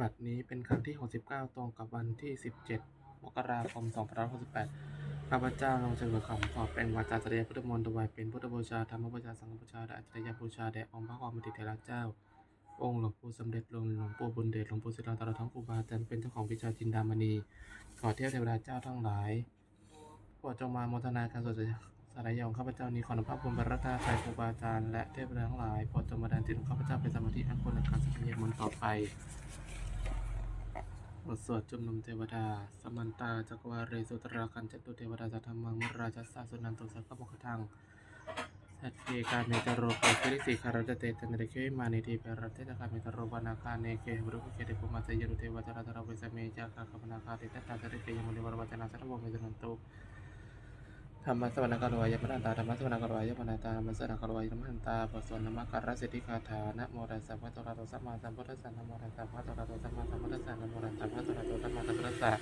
บัดนี้เป็นครั้งที่ 69 ตรงกับวันที่ 17 มกราคม 2568 ข้าพเจ้าลงเฉลิมคำขอเป็นวาจาแสดงพุทธมนต์ถวายเป็นพุทธบูชาธรรมบูชา สังฆบูชาและอัจฉริยบูชาแด่องค์พระความมิตรเถระเจ้า องค์หลวงปู่สมเด็จหลวงหลวงปู่บุญเดชหลวงปู่ศิลาตลอดทั้งครูบาอาจารย์เป็นเจ้าของวิชาจินดามณี ขอเทพเทวดาเจ้าทั้งหลายโปรดจงมาโมทนาการสวดสารยองข้าพเจ้านี้ขอนำพระบุญบารตาไทยครูบาอาจารย์และเทพเทวดาทั้งหลายโปรดจงมาดันจิตของข้าพเจ้าเป็นสมาธิอันควรในการสักยมนต์ต่อไป บทสวดจุมนุมเทวดา สมันตาจักวาเรสุตราคันจตุเทวดาสัทธรรมังมราชสาสุนันตุสักขมุขทังสัตเกกาเมตโรปคิริสิคารตเตตันเรเคมานิทีเปรตเตตะคาเมตโรปานาคาเนเกบรุกเกเดปุมาเตยรุเทวดารตระเวสเมจักขะขปนาคาเตตตาตริเกยมุนิวรวัจนาสัตวเมสนันตุ ธรรมสวรรคารวายมนันตาธรรมสวรรคารวายมนันตาธรรมสวรรคารวายมนันตาบทสวดนมการสิทธิคาถานะโมตัสสะภะคะวะโตสัมมาสัมพุทธัสสะนะโมตัสสะภะคะวะโตสัมมาสัมพุทธัสสะนะโมตัสสะภะคะวะโตสัมมาสัมพุทธัสสะ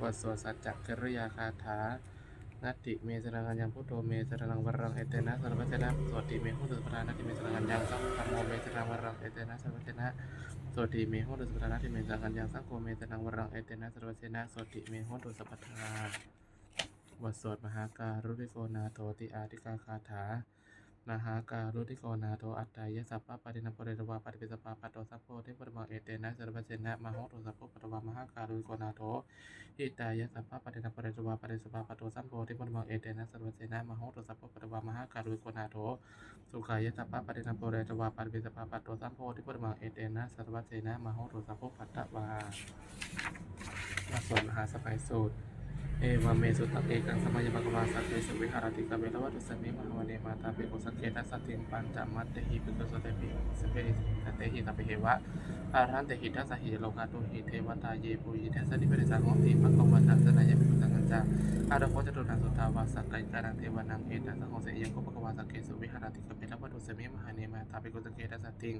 บทสวดสัจจกริยาคาถานัตติเมสรังยังพุทโธเมสรังวรังเอเตนะสัรวัจนะสวดติเมหุตุสปรานัตติเมสรังยังสังฆโมเมสรังวรังเอเตนะสัรวัจนะสวดติเมหุตุสปรานัตติเมสรังยังสังโฆเมสรังวรังเอเตนะสัรวัจนะสวดติเมหุตุสัพพทา บทสวดมหาการุริโกนาโทติอาติกาคาถามหาการุริโกนาโทอัตตายสัพพะปฏินัปเรตวาปฏิปิสปาปัตโตสัพโพเทปรมังเอเตนะสัรวัจนะมโหตุสัพพะปตวามหาการุริโกนาโทอิตายะสัพพะปฏินัปเริจวาปริสภาปโตสัมโพธิปนมังเอเตนะสัรวเสนะมโหตุสัพพปฏิวามหาการุติโกนาโถสุขายะสัพพะปฏินัปเริจวาปริปิสภาปโตสัมโพธิปนมังเอเตนะสัรวเสนะมโหตุสัพพปตวามาสวดมหาสมัยสูตร เอวเมสุตตะเอกังสมัยภควาสัพเพสวิหารติกะเวรวัตุสมิมหาวเนมาตาเปโกสักเกตัสติงปัญจมัตเตหิปิโกสเตปิสเปสเตหิตาเปเหวะอารันเตหิทัสหิโลกาตุหิเทวตาเยปุยิทัสนิเปริสังโหติปักขวันตังสนายะปิปุตังกัจจาอารโคจตุนังสุตาวาสักไกกานังเทวานังเอตัสสะโหเสยังโกปะกวาสักเกตสวิหารติกาเปตวัตุสมิมหาเนมาตาเปิโกสักเกตัสติง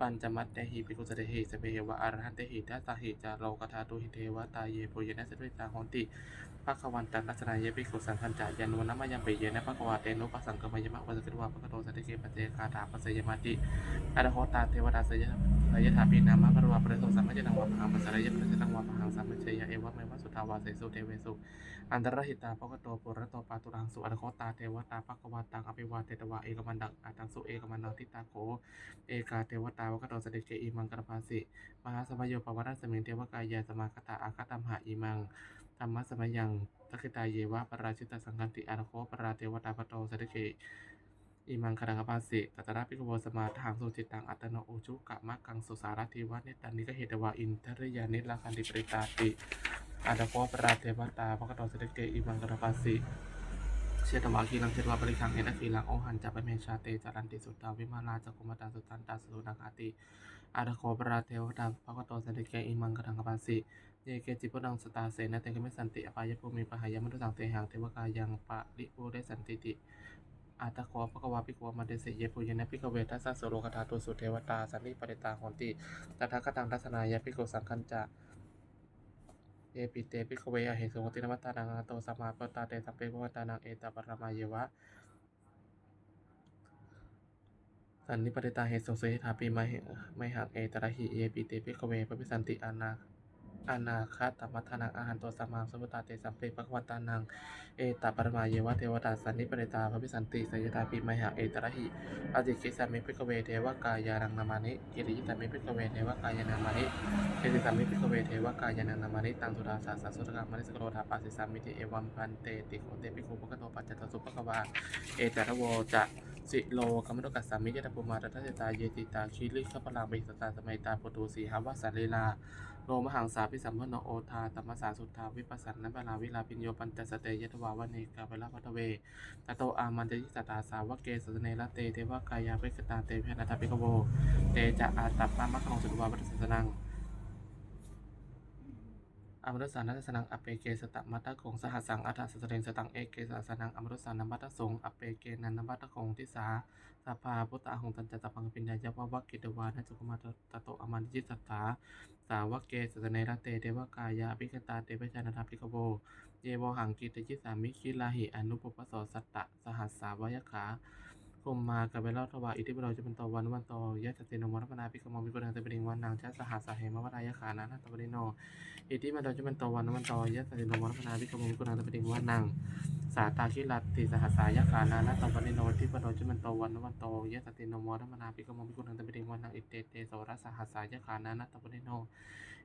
ปัญจมัตเตหิปิโกสเตหิสเปเหวะอารันเตหิทัสสหิจาโลกธาตุหิเทวตาเยปุยิทัสสะนิเปริสังโหติภะควันตังกัจจายะภิกุสังฆัญจายันวนะมะยังเปเยนะภะควะเตโนปัสสังกมยมะวัสสิวะภะคโตสันติเกปเจคาถาปัสยมาติอะระโหตาเทวดาสยะสยถาปินามะภะคะวะปริโตสัมมาจนังวะพังปัสสะระยะปะริตังวะพังสัมมเชยะเอวะเมวะสุทาวาเสสุเทเวสุอันตรหิตาภะคโตปุระโตปาตุรังสุอะระโหตาเทวตาภะควะตังอภิวาเทตวะเอกมันดังอาตังสุเอกมันนังทิตาโขเอกาเทวตาภะคะโตสติเกอิมังกะภาสิมหาสมโยปวัตสมิงเทวกายาสมาคตาอาคตัมหะอิมังธรรมะสมัยยังทักขิตาเยวะปราชิตสังคันติอารโคปราเทวตาปโตสัตเกอิมังคดังกปาสิตัตระปิกโวสมาทางสุจิตตังอัตโนอุชุกะมะกังสุสารทิวะเนตันนิกเหตวาอินทริยานิลาคันติปริตาติอาราโคปราเทวตาปกโตสัตเกอิมังคดปาสิ เชตวาคีลังเชตวาปริคังเอตคีลังโอหันจัปเมชาเตจารันติสุตตาวิมาลาจักุมาตาสุตันตาสุนังอาติอาราโคปราเทวตาปกโตสันติเกอิมังคดังกปาสิเยเกจิพุทังสตาเสนะเตกเมสันติอปายภูมิปหายมนุสังเตหังเทวกายังปะริปูเดสันติติอาตะโคปะกวาปิกวามาเดเสเยปุยนะปิกเวทัสสโสโลคทาตุสุเทวตาสันนิปริตาหนติตถาคตังทัศนายะปิโกสังคัญจะ เอปิเตปิกเวอเหสุงตินวัตตานังโตสมาปตาเตสัมเพภวตานังเอตาปรมาเยวะสันนิปติตาเหสุสงเสหิทาปีไมไม่หักเอตระหิเอปิเตปิกเวปะพิสันติอานา อานาคาตมัทนาอาหันตัวสมมาสัมพุทธาเตสัมเปปะคะวตานัง เอตปรมาเยวะเทวตาสันนิปติตาพระพิสันติสยตาปีมหักเอตระหิอจิกิสามิปิกเวเทวกายานังนามานิกิริยิตามิปิกเวเทวกายานังนามานิเอติสามิปิกเวเทวกายานังนามานิตังสุดาสาสสุตกังมณิสกโรธาปัสสิสามิติเอวัมพันเตติโคเตปิโคปะกโตปัจจตสุปะคะวาเอจารโวจะ สิโลกรรมตุกัสสามิยตปุมาตทัสตาเยติตาคิริขปลังเบสตาสมัยตาปตูสีหาวาสาลีลาโลมหังสาพิสัมพโนโอทาตมมสาสุทธาวิปัสสันนบาลาวิลาปิญโยปัญจสเตยตวาวเนกาเวลาพัทเวตโตอามันจะยิสตาสาวะเกสเนละเตเทวกายาเวกตาเตเพนัทปิกโว เตจะอาตัปปามะคองสุตวาวัตสัสนัง อมรุสานัสนังอเปเกสตะมัตตะคงสหัสสังอัฏฐสสเรนสตังเอเกสสนังอมรุสานัมมัตตะสงอเปเกนันนัมัตตะคงทิสาสัพพาพุทธะหงตันจตปังปินญายะวะวะกิตวานะจุกมาตตโตอมันจิตสัทธาสาวกเกสสเนรเตเทวกายาภิกตาเตวชานาทาภิกโวเยวหังกิตจิสามิคิลาหิอนุปปสสสตตะสหัสสาวยขา กรมมากับเวลาทวาอิทธิบดจะเป็นตอวันวันโตยะสตินมรปนาพิกมมิกุณังตะปริงวันนางชะสหัสเหมวรายขานานาตปริโนอิทธิบดจะเป็นตอวันวันโตยะสตินมรปนาพิกมมิกุณังตะปริงวันนางสาตาคิรัตติสหัสายขานานาตปริโนอิทธิบดจะเป็นตอวันวันโตยะสตินมรปนาพิกมมิกุณังตะปริงวันนางอิเตเตโสรสหัสายขานานาตปริโน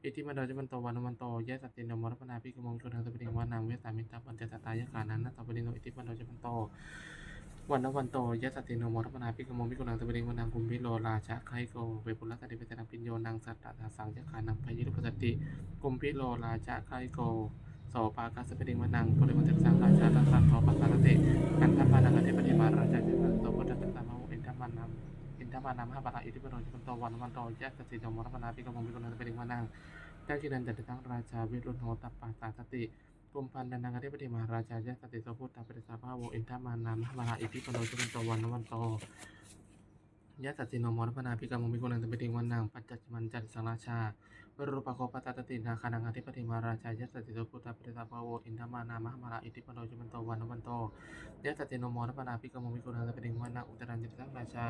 อิทธิมันโดจะมันโตวันวันโตยะสตินมรปนาพิกมงชนทางตะปริงวานังเวสามิตาปัญจตายขานันนัตตปริโนอิทธิมันโดจะมันโต วันนวันโตยะสตินมรปนาพิกมงพิกุนังตะปริงวานังกุมพิโลราชะไคโกเวปุลตติเปตนังปิญโยนังสัตตะสังยะขานังพยิรุปสติกุมพิโลราชะไคโกโสปากัสปริงวานังปุริมันตสังราชาตัสสันโทปัสสารติกันทัพพานังอธิปติมาราชาเจตันโตพุทธเป็นตามะอินทมานัมอินทมานัมหาปะอิทธิมันโดจะมันโตวันวันโตยะสตินมรปนาพิกมงพิกุนังตะปริงวานังได้กินันจัตตังราชาวิรุณโหตัปปาสาสติ กุมพันดันนังอธิปติมหาราชายะสติโสพุทธปริสาภาโวอินทามานามหาราอิทธิปโนจุเป็นตวันวันโตยะสัติโนมรปนาภิกรรมมิกุนันตปิติวันนางปัจจมันจันสังราชาวรุปโคปตตตินาคานังอธิปติมหาราชายะสัติโสพุทธปริสาภาโวอินทามานามหาราอิทธิปโนจุเป็นตวันวันโตยะสัติโนมรปนาภิกรรมมิกุนันตปิติวันนางอุตรันจิตตังราชา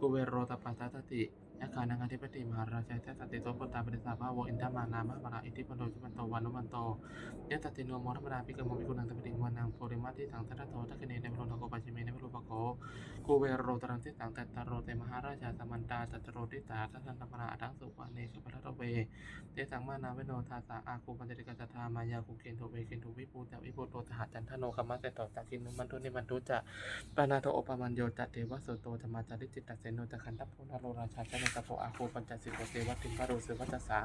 กุเวโรตปาสาสติ ยะขานังอธิปติมหาราชาเทสติโตปตาปริสาภาวอินทามานามะมาราอิทิปโนจุมันโตวันุมันโตยะตติโนมรรมนาภิกรมมิกุนังตปิติวานังโพริมาติสังทัตโตทักเนในพระโลกปัจจิเมในพระรูปโกกูเวโรตรังติสังตัตโรเตมหาราชาสมันตาตัตโรติตาทัสันตมนาอังสุวาเนขปะทะเวเตสังมานาเวโนทาสาอาคูปัญจติกาจทามายาคุเกนโทเวเกนโทวิปูตวิปูโตทหจันทโนคัมมะเตโตจักินุมันตุนิมันตุจะปานาโตโอปมันโยจัตเทวะโสโตธรรมาจาริจิตตเสโนตะคันทัพโพนาโรราชาชนตะโพอาคูปัญจสิโกเตวัตติพระโรสุวัจสา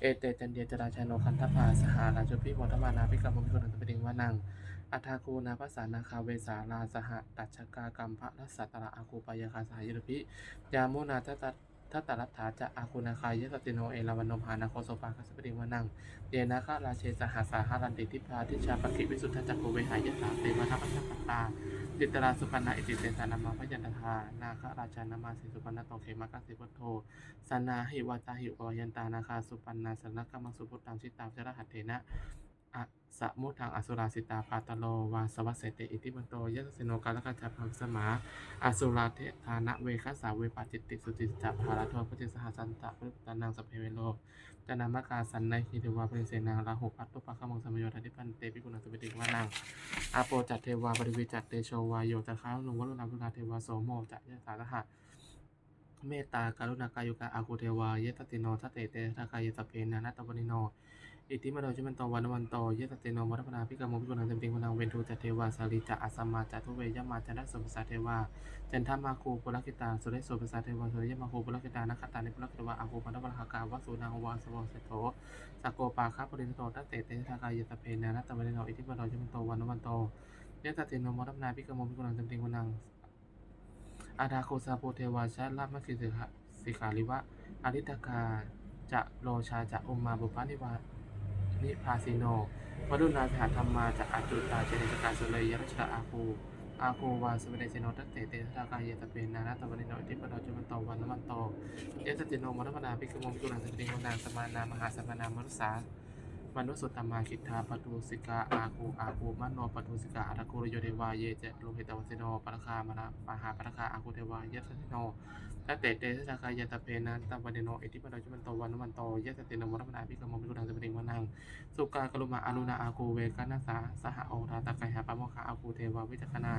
เอเตจันเดียจราชโนคันทภาสหาราชพิโมทมานาภิกรมพิคนันตปิดิงวานังอัฐาคูนาภาษานาคาเวสาลาสหตัชกากรรมพระรัสตระอาคูปายคาสหายรพิยามุนาทัต ทัตตรัตถาจะอาคูนาคายยสติโนเอลาวันโนภานาโคโสปาคัสปดิวานังเยนาคาราเชสหาสาหารันติทิพาทิชาปกิวิสุทธจักโกเวหายสาเตวนาปัชปัตตาจิตราสุปันนาอิติเตสานามาพยันตานาคราชานามาสิสุปันนาโตเขมากัสสิพุทโธสนาหิวาตาหิวายันตานาคาสุปันนาสนกกมังสุพุทธังชิตามจรหัตเถนะ สะมุทังอสุราสิตาปาตโลวาสวัสเสเตอิติมันโตยัสสิโนกาลกัจจพังสมาอสุราเทธานะเวคัสสาเวปาจิตติสุติจัพภารโทปฏิสหสันตะพุทธานังสเพเวโลจานามกาสันในหิเทวาปริเสนาราหุปัตตุปะขมังสมโยธาธิพันเตปิกุณังสปิติวานังอาโปจัตเทวาบริวิจัตเตโชวายโยตะค้านุวัลุนาพุนาเทวาโสโมจัตยะสาทหะเมตตาการุณากายุกาอาคูเทวาเยตติโนทัตเตเตทากายตะเพนานาตวนิโน อิติมาโดจิมันโตวันวันโตเยตเตโนมัตปนาพิกรรมพิกุณังเต็มติงพนังเวนทูจัตเทวาสาลีจะอัสมาจัตุเวยมาจันทสุภาษาเทวาจันทมาคูปุรกิตาสุเรสุภาษาเทวาสุริยมาคูปุรกิตานักตานิปุรกิตวาอาคูปันตวรหากาวสุนังวาสวเสโตสโกปาคาปรินโตทัตเตเตทากายตะเพนานาตวนิโนอิติมาโดจิมันโตวันวันโตยะตเตโนมรปนาพิกรมพิกุลังจำติงวนังอาดาโคสาโพเทวาชาลามัคคิสิกะสิกาลิวะอาริตกาจะโลชาจะอมมาบุปานิวา นิพาสิโนวรุณาสหธรรมาจะอาจุตาเจเนสกาสุเลยยรัชตาอาคูอาคูวาสเวเดสิโนตัตเตเตทากายตะเปนนานาตวันิโนอิติปโนจุมันโตวันนมันโตยะตติโนมรณนาภิกขมพิกุลังสติงวนังสมานามหาสมานามรุษา มนุสสุตตมาคิทธาปทุสิกาอาคูอาคูมโนปทุสิกาอาคูรโยเดวาเยเจโลหิตวัสิโนปรคามนะมหาปรคาอาคูเทวายัสสิโนตเตเตสากายตะเพนันตวันโนอิทิปโนจุมันโตวันมันโตยัสตินมรมนาภิกรมมิกุณังสปิงวนังสุกากลุมาอนุนาอาคูเวกานาสาสหโอราตะไกหาปะโมคาอาคูเทวาวิจักนา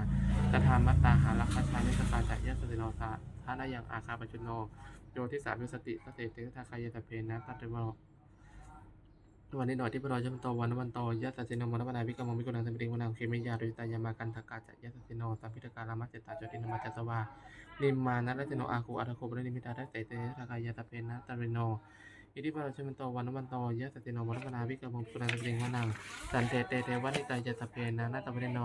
ตถามัตตาหาลักขชานิสกาจัยัสติโนสาทานายังอาคาปจุโนโยทิสามิสติตเตเตสากายตะเพนันตัตเตว วันนี้หน่อยที่พระราชมันโตวันวันโตยะตัสินโนมรปนาวิกรมมิกุณังสมิติวนังเคมิยาโดยตายามากันทกาจะยะตัสินโนสัมพิทการามัจเจตาจตินมาจัสวานิมมานะรัจโนอาคูอัตโคบรินิมิตาได้เตเตทากายะตะเพนะตาริโนอิทิพระราชมันโตวันวันโตยะตัสินโนมรปนาวิกรมมิกุณังสมิติวนังสันเตเตเทวันิตายะตะเพนะนาตบริโน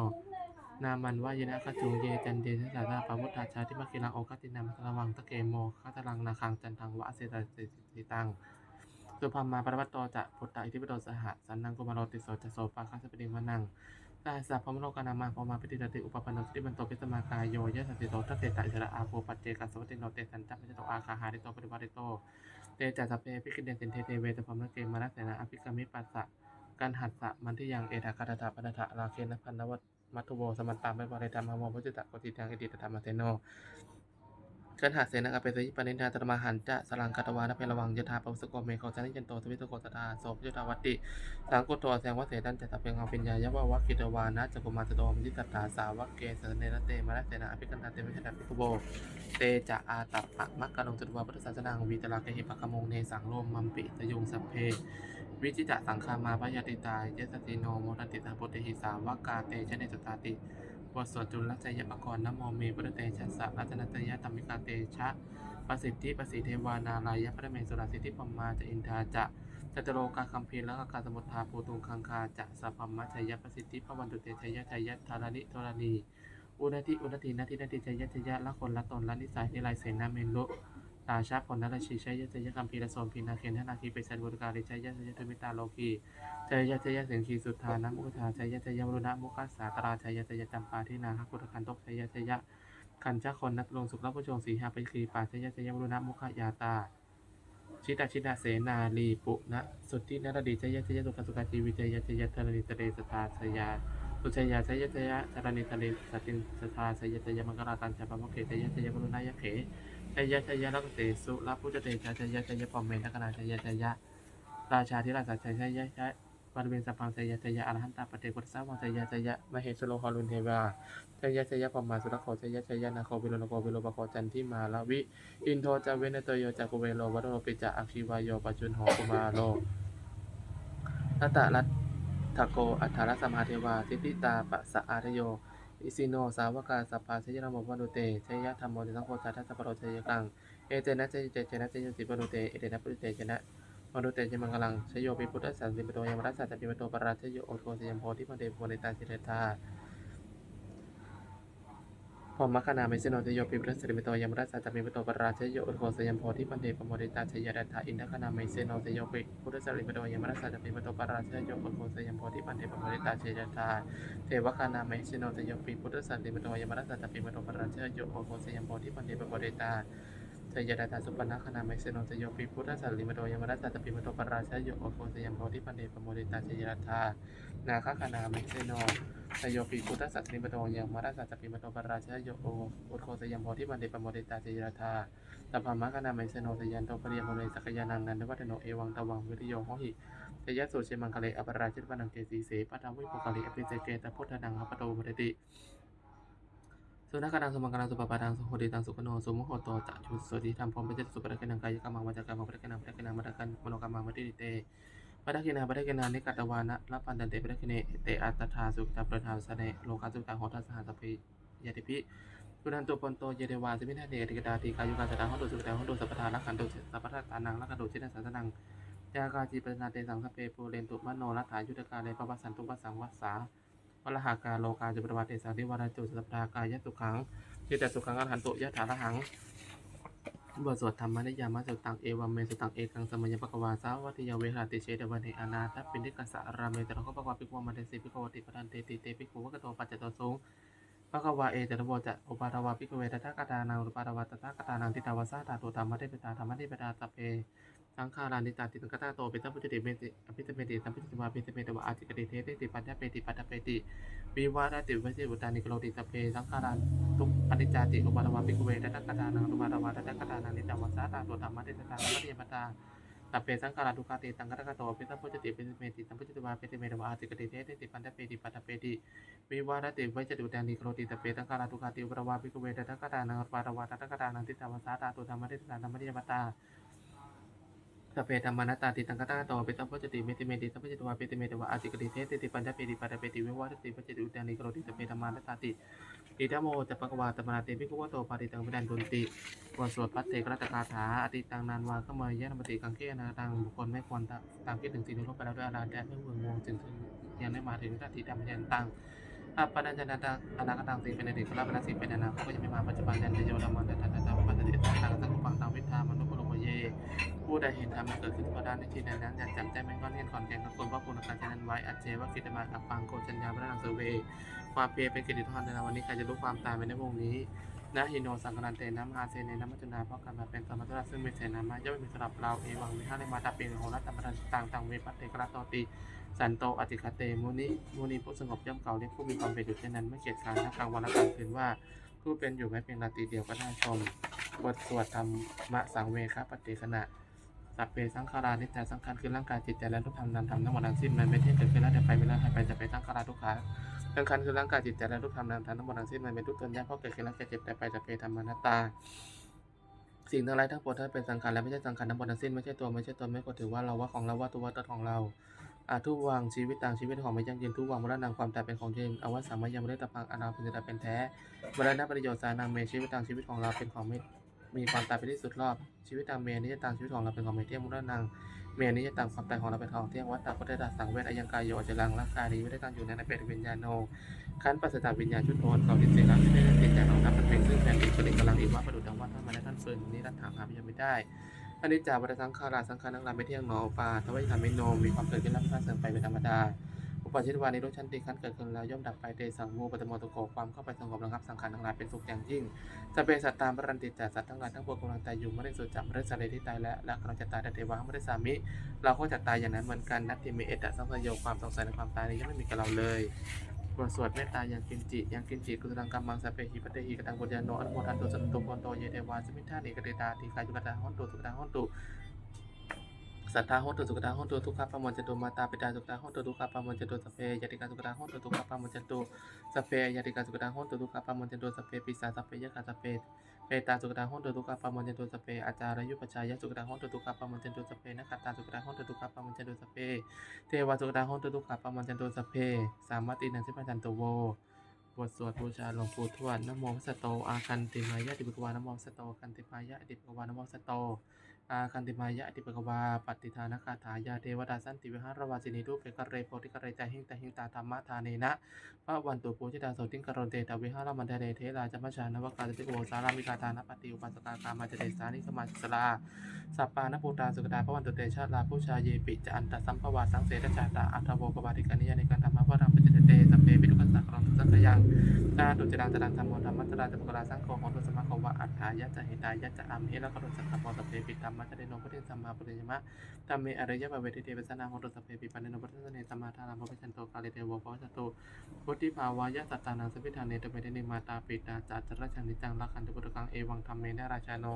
นามันว่ายนะคจูเยจันเดชสาตาปามุตตาชาทิมกิลังโอกาตินามัสระวังตะเกโมคาตลังนาคังจันทังวะเสตสิตัง สุภามาปรวัตโตจะพุทธะอิทิปโตสหะสันนังกุมารโรติโสจะโสปาคัสปิดิงวนังตาสัพพมโลกานามาปมาปิติติอุปปันโนสติบันโตปิสมากายโยยะสติโตทัตเตตะอิสระอาโภปัจเจกัสวัติโนเตสันจัพพจโตอาคาหาริโตปริวาริโตเตจัสเพพิกิเดนเตนเทเตเวตพรมะเกมานัสเสนาอภิกามิปัสสะกันหัสสะมันที่ยังเอตากาตถาปนถะราเคนพันนวัตมัตถุโวสมันตามไปบริธรรมโมพุทธิตะโกติทังอิติตธรรมเทโน กันหาเสนกเปสิปนิธาตรมาหันจะสลังกัตวานเพลวังยถาปสโกเมโคจันิจันโตสวิตโกตตาโสพยุทธาวัตติสังกุตโตแสงวัเสดันจะตะเพียงเอาปิญญายะวะวะกิตวานะจักุมาตโตมยิตตาสาวะเกสเนรเตมะระเสนาอภิกันตาเตมิชนะพิคุโบเตจะอาตัปปะมักกะลงจตุวาพุทธศาสนังวีตลาเกหิปะกมงเนสังโลมมัมปิตยุงสัพเพวิจิจะสังคามาพยาติตายเยสติโนโมทันติตาปุตติหิสาวกาเตชะเนสตาติ บทสวดจุลจยปกรณ์นโมเมพุทธเตชะสะรัตนตยะตมมิกาเตชะประสิทธิประสิทธิเทวานารายะพระเมสุรสิทธิปมมาจะอินทาจะจัตโลกาคัมพีและกาสมุทธาภูตุงคังคาจะสัพพมัชยยะประสิทธิพระวันตุเตชยยะชยะธารณิธรณี อุณติอุณตินาทินาทิชยชยะละคนละตนละนิสัยนิลายเสนาเมลุ ตาชาผลนรชีชยชยกัมพีระโสมพีนาเคนธนาคีเปสันบุตการิชยชยทุมิตาโลกีชยชยเสียงคีสุทธานะมุขธาชยชยมรุณะมุขสาตราชยชยจำปาทินาคกุตคันตกชยชยะขันจคนนัตลงสุขรับผู้ชงสีหาปิคีปาชยชยมรุณะมุขยาตาชิตาชิตาเสนาลีปุนะสุทธินรดีชยชยสุขสุขจีวิจยชยธรณิตเรสตาชยาสุชยาชัยยะชยชรณิทะเลสตินสทาชัยยะชยะมังกราตันชาปมะเขชัยยะชยมรุณายะเข ชยยะชยยะลักเสสุลพุจเตชาชยะชยยะปอมเมนทกนาชยยะชยยะราชาธิราชชัยชยชยบริเวณสัพพังชยยะชยยะอรหันตาปเตกุตสาวังชยชยมเหสโลหรุนเทวาชยยะชยยะปอมมาสุรโคชยยะชยยะนาโควิโลนโควิโลปโคจันทิมาลวิ อินโทจาเวนเตโยจักเวโลวัตโรปิจาอักชีวายโยปัจจุนหอกุมาโลนัตตะรัตทโกอัฏฐารสมาเทวาทิติตาปะสะอาทโย อิสิโน สาวกาสัพพาชยนโมวันุเตชยธรรมโมติสังโฆจัตถะปะโรชยกัง เอเตนะเจเจเจนะเจยติปะโรเต เอเตนะปุเตเจนะมนุเตเจมังกลังชโยปิพุทธสันติปโตยมรัสสัตติปโตปราชโยโอโทสยมโพธิมเดปวนิตาสิเรธา พรหมคณาเมสโนชโยปิพุทธสันติปโตยมรัสสัตติปโตปราชโยโอโทสยมโพธิปันเดปโมริตาชยเรธาอินทคณาเมสโนชโยปิพุทธสันติปโตยมรัสสัตติปโตปราชโยโอโทสยมโพธิปันเดปโมริตาชยเรธาเทวคานาเมชิโนตโยปิพุทธสันติมโตยมรัสสัจมิมโตปราชโยโอโคสยมโพธิปันเดปปเดตา ชยดาตาสุปนะคานาเมชิโนตโยปิพุทธสันติมโตยมรัสสัตปิมโตปราชโยโอโคสยมโพธิปันเดปโมเดตาชยดาตานาคคานาเมชิโนตโยปิพุทธสันติมโตยมรัสสัตปิมโตปราชโยโอโคสยมโพธิปันเดปโมเดตาชยดาตาตัพพมะคานาเมชิโนตยันโตปริยมโมเลสักยานังนันทวัฒโนเอวังตวังวิริโยโหหิชยสุเชมังคเลอปราชิตวนังเกสีเสปะทาวิปุกะเลอภิเจเกตพุทธนังอปโตมรติ สุนักนังสมังกนังสุปปาทังสุโหติตังสุขโนสุมุโหโตจะชุสติธรรมพรหมเจตสุปะเกนังกายกรรมังวาจากรรมังปะเกนังปะเกนังมะกันมโนกรรมังมะติเตปะเกนังปะเกนังนิกัตวานะละปันตันเตปะเกเนเตอัตถาสุขตาประทาสเนโลกาสุขตาโหทัสหัสเพยติพิสุนันตุปนโตเยเดวาสิมินาเดติกตาติกายุกาสตาหโตสุขตาหโตสัพพทานักขันโตสัพพทาตานังนักขันโตชินสันสนังยากาจีปนาเตสังสเปปูเรนตุมโนรัฐายุทธกาเลปวัสสันตุปัสสังวัสสา วรหากาโลกาจุปรวัติเตสังทิวาราจุสัพพากายสุขังทิแต่สุขังอรหันตุยะถาระหังบทสวดธรรมนิยามสุตังเอวัมเมสุตังเอกังสมัยปะกวาสาวัติยาเวหาติเชเดวันเนอนาทัปปินิกัสสะรามเมตระข้อปะกวาปิกวามันเตสิปิกวติปทันเตติเตปิกวะกะโตปัจจตสงปะกวาเอจตโวจะอุปาทวาปิกเวตถากตานังอุปาทวาตถากตานังทิตาวาสาตาตุธรรมะเทปตาธรรมะเทปตาตะเพ สังขารานิตาติตังกตาโตเป็นตัมพุทธิเมติอภิตเมติสัมพุทธิวาเปิตเมตวะอาติกติเทติปัญญาเปติปัตตเปติวิวาราติวิเวสิอุตานิโกโลติสเพสังขาราทุกอนิจจาติอุปาทวาปิกเวทัตตะกตานังอุปาทวาทัตตะกตานังนิจาวาสสาตาโตธรรมะเทสตาธรรมะเทปตาตัพเพสังขาราทุกขติตังกตะกโตเป็นตัมพุทธิเปติเมติสัมพุทธิวาเปิตเมตวะอาติกติเทติปัญญาเปติปัตตเปติวิวาราติวิเวสิอุตานิโกโลติสพเพสังขาราทุกขติอุปาทวาปิกเวทัตตะกตานังอุปาทวาทัตะกตานังนิจาวาสาตาโตธรรมะเทสตาธรรมะเทปตา สพเพธรรมนัตตาติตังกตาโตเปตัมปจติเมติเมติสัมปจิตวาเปติเมตวะอาติกติเทติติปัญญาเปติปัตตเปติวิวัตติปัจจิตุตานิกรติสพเพธรรมนัตตาติอิทโมจะปะกวาตมนาเตปิกุวโตปาติตังวิดันตุนติควรสวดพัตเตกรัตคาถาอติตังนานวาเขเมยยะนมติกังเกนาตังบุคคลไม่ควรตามคิดถึงสิ่งที่ลบไปแล้วด้วยอาราแดนไม่เมืองวงจึงยังได้มาถึงตติธรรมยันตังอัปปนัญจนาตังอนาคตังสีเป็นอดีตพระเป็นสีเป็นอนาคตก็ยังไม่มาปัจจุบันยันเตโยธรรมันตัตตะปัตติตังตังสังฆังตังวิธามนุปโล เย ผู้ใดเห็นธรรมเกิดขึ้นก็ได้ในที่นั้นอย่าจำใจไม่ก้อนเห็นขอนแก่นกับคนว่าปุณการใจนั้นไว้อัจเจว่ากิตมากับปังโกจัญญาพระนางเสเวความเพียรเป็นกิจทอนในวันนี้ใครจะรู้ความตายไปในวงนี้นะฮิโนสังกันเตนะมหาเซเนนะมัจจุนาเพราะการมาเป็นสมัตระซึ่งมีเสนามะย่อมมีสำหรับเราเอวังวิหารมาตาเป็นโหรัตตมรันต่างต่างเวปัตเตกระตติ สันโตอติคาเตมุนิมุนิผู้สงบย่อมเก่าเรียกผู้มีความเป็นอยู่เช่นนั้นไม่เกียจคร้านทั้งกลางวันและกลางคืนว่า ผู้เป็นอยู่ไม่เพียงราตรีเดียวก็น่าชม บทสวดธรรมะสังเวคะปฏิขณะสัพเพสังขารานิจจสังขารคือร่างกายจิตใจและรูปธรรมนามธรรมทั้งหมดทั้งสิ้นมันไม่เที่ยงเกิดขึ้นแล้วเดี๋ยวไปเวลาหายไปจะไปสังขาราทุกขาสังขารคือร่างกายจิตใจและรูปธรรมนามธรรมทั้งหมดทั้งสิ้นมันเป็นทุกข์ทนยากเพราะเกิดขึ้นแล้วแก่เจ็บแต่ไปจะไปธรรมนัตตาสิ่งทั้งหลายทั้งปวงถ้าเป็นสังขารและไม่ใช่สังขารทั้งหมดทั้งสิ้นไม่ใช่ตัวไม่ใช่ตนไม่ก็ถือว่าเราว่าของเราว่าตัวว่าตนของเรา อาทุวังชีวิตต่างชีวิตของไม่ยั่งยืนทุวังมรณะความตายเป็นของจริงอวสามยังไม่ได้ตะพังอนาเป็นจะเป็นแท้มรณะประโยชน์สานังเมชีวิตต่างชีวิตของเราเป็นของไม่มีความตายเป็นที่สุดรอบชีวิตต่างเมนิจต่างชีวิตของเราเป็นของไม่เที่ยงมรณะเมนิจต่างความตายของเราเป็นของเที่ยงวัตตะพุทธดาสังเวชอายังกายโยอจรังร่างกายนี้ไม่ได้ตั้งอยู่ในในเป็นวิญญาณโนขันปัสสตวิญญาณชุดโทนเก่าดินเสียงรักที่ได้ติดใจของนับเป็นเพลงซึ่งแผ่นดินผลิตกำลังอีกว่าประดุจดังว่าท่านมาได้ท่านฟืนนี้รัตถางหาไม่ยังไม่ได้ อนิจจาวัฏสังขาราสังขารทั้งหลายไม่เที่ยงหนอปาทว่าทำไม่โนมมีความเกิดขึ้นแล้วพัฒนาเสริมไปเป็นธรรมดาอุปาชิตวานิโรธชันติขั้นเกิดขึ้นแล้วย่อมดับไปเตสังโมปตโมตโกความเข้าไปสงบระงับสังขารทั้งหลายเป็นสุขอย่างยิ่งจะเป็นสัตตามปรันติจาสัตว์ทั้งหลายทั้งปวงกำลังตายอยู่ไม่ได้สูญจับไม่ได้สาเลที่ตายและและกำลังจะตายแต่เทวะไม่ได้สามิ เราก็จะตายอย่างนั้นเหมือนกันนัตติเมเอตสังสยโยความสงสัยในความตายนี้ยังไม่มีกับเราเลย บทสวดเมตตายังกินจิยังกินจิกุศลังกรรมังสพเพหิปเตหิกตังบุญญาโนอนุโมทันตุสันตุโกนโตเยเทวาสมิทธานิกเตตาทีกายุกตาหอนตุสุกตาหอนตุ สัทธาโหตุสุขตาโหตุทุกขปะมจจตุมาตาปิตาสุขตาโหตุทุกขปะมจจตุสเพยติกาสุขตาโหตุทุกขปะมจจตุสเพยติกาสุขตาโหตุทุกขปะมจจตุสเพปิสาสเพยะกาสเพเปตาสุขตาโหตุทุกขปะมจจตุสเพอาจารยุปชายะสุขตาโหตุทุกขปะมจจตุสเพนักขตาสุขตาโหตุทุกขปะมจจตุสเพเทวสุขตาโหตุทุกขปะมจจตุสเพสามตินันสิปันโตโวบทสวดบูชาหลวงปู่ทวดนโมสโตอาคันติมายะติปกวานโมสสะโตคันติมายะติปกวานโมสโต อาคันติมายะติปกวาปฏิทานคาถายาเทวดาสันติวิหารวาสินีรูปเปกเรโพธิกะเรใจหิงตาหิงตาธรรมะทาเนนะพระวันตุปูชิตาโสติงกรณเตตวิหารมันเดเรเทราจมัชชานวกาติโกสารามิกาทานปฏิอุปัสกากามาจเดสานิสมาสลาสัปปานภูตาสุกดาพระวันตุเตชาลาผู้ชาเยปิจะอันตสัมภวาสังเสดชาตาอัตโวปบาติกานิยในการธรรมะพระธรรม ปจิตเตสัพเพปิทุกัสสะกรณสังขยังตาตุจรังจรังธรรมโมธรรมตราจัปกราสังโฆของตุสมาโควะอัฏฐายะจะเหตายะจะอัมเหระกรุสักขะโมสัพเพปิธรรมะจะเดโนพระเทสัมมาปุริยมะธรรมเมอริยะภเวทิเตปะสนาของตุสัพเพปิปันเนโนปัสสเนสัมมาทารังพระชันโตกาลิเตโวภวะจตุพุทธิภาวายะสัตตานังสพิธาเนตเมเดนิมาตาปิตาจัตจรชังนิจังลักขันตุปุตกังเอวังธรรมเมนะราชาโน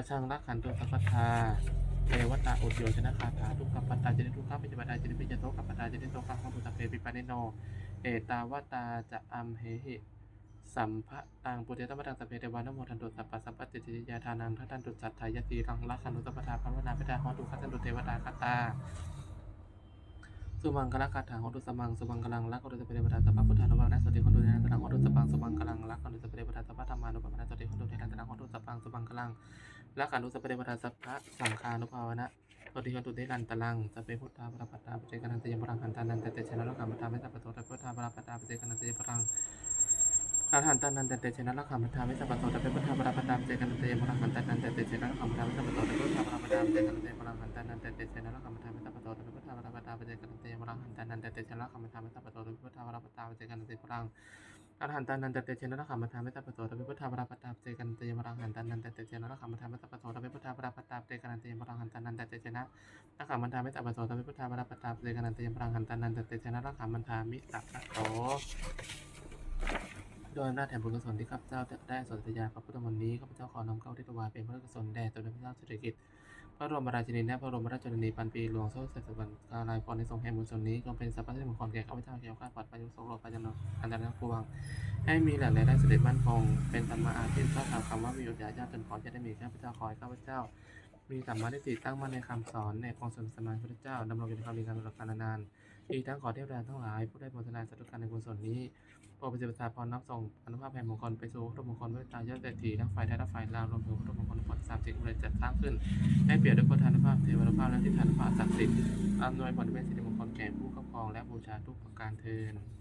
ประชังลักขันตุสัพพทาเทวตาอุดโยชนะคาถาทุกขปัตตาจะได้ทุกขปัจจบัตตาจะได้ปิจโตขปัตตาจะได้โตขของตุสัพเพปิปันเนโน เอตาวตาจะอัมเหหิสัมภะตังปุเตตมะตังสัพเพเทวานโมทันตุสัพพะสัพพะติจิยาทานังทัตันตุสัตถายตีรังลักขันตุสัพพทาภาวนาพิทาหอตุขันตุเทวตาคาตาสุมังคละคาถาหอตุสมังสุมังคลังลักขันตุสัพเพเทวตาสัพพพุทธานุภาเวนะสติหอตุเทนันตังหอตุสปังสุมังคลังลักขันตุสัพเพเทวตาสัพพธรรมานุภาเวนะสติหอตุเทนันตังหอตุสปังสุมังคลัง ลักขันตุสัพเพเทวตาสัพพะสังฆานุภาวนะสวัสดีครับตุเตลันตลังสัพเพพุทธาปรปัตตาปเจกันันตยมรังหันตานันตเตชนะลักขมัตตาไม่สัพพโตตพุทธาปรปัตตาปเจกันันตยมรังอาหันตานันตเตชนะลักขมัตตาไม่สัพพโตตพุทธาปรปัตตาปเจกันันตยมรังหันตานันตเตชนะลักขมัตตาไม่สัพพโตตพุทธาปรปัตตาปเจกันันตยมรังหันตานันตเตชนะลักขมัตตาไม่สัพพโตตพุทธาปรปัตตาปเจกันันตยมรังหันตานันตเตชนะลักขมัตตาไม่สัพพโตตพุทธาปรปัตตาปเจกันันตยมรัง อรหันตานันตเตเชนะขัมมัทามิตาปโตตะเวพุทธาปราปตาเจกันเตยมรังหันตานันตเตเชนะขัมมัทามิตาปโตตะเวพุทธาปราปตาเจกันเตยมรังหันตานันตเตเชนะระขัมมัทามิตาปโตตะเวพุทธาปราปตาเจกันเตยมรังหันตานันตเตเชนะระขัมมัทามิตาปโตโดยอำนาจแห่งบุญกุศลที่ข้าพเจ้าได้สนธยาพระพุทธมนต์นี้ข้าพเจ้าขอน้อมเข้าที่ถวาเป็นพระกุศลแด่สมเด็จพระเจ้าสิริกิติ์ พระบรมราชินีและพระบรมราชชนนีพันปีหลวงโซ่เสด็จสวรรคาลายพรในทรงแห่งบุญส่วนนี้จงเป็นสัพพะสิริมงคลแก่ข้าพเจ้าเกี่ยวข้าปลอดภัยยุคโสโลกปัจจโนอันตรายทั้งปวง ให้มีแหล่งรายได้เสด็จมั่นคง เป็นธรรมะอาชีพชอบทำคำว่ามีอุทยาญาติจนขอจะได้มีข้าพเจ้าขอให้ข้าพเจ้า มีสัมมาทิฏฐิตั้งมั่นในคำสอนในองค์สมสมานพระเจ้าดำรงอยู่ในความดีการตลอดกาลนานอีกทั้งขอเทพดาทั้งหลายผู้ได้โมทนาสาธุการในกุศลนี้ โปรดปฏิบัติพรนับส่งอนุภาพแห่งมงคลไปสู่พระมงคลเมตตายอดเศรษฐีทั้งฝ่ายไทยและฝ่ายลาวรวมถึงพระมงคลผลสามสิ่งเลยจัดสร้างขึ้น ให้เปรียบด้วยพุทธานุภาพเทวานุภาพและทิฏฐานุภาพศักดิ์สิทธิ์อำนวยผลเป็นสิริมงคลแก่ผู้ครอบครองและบูชาทุกประการเทิน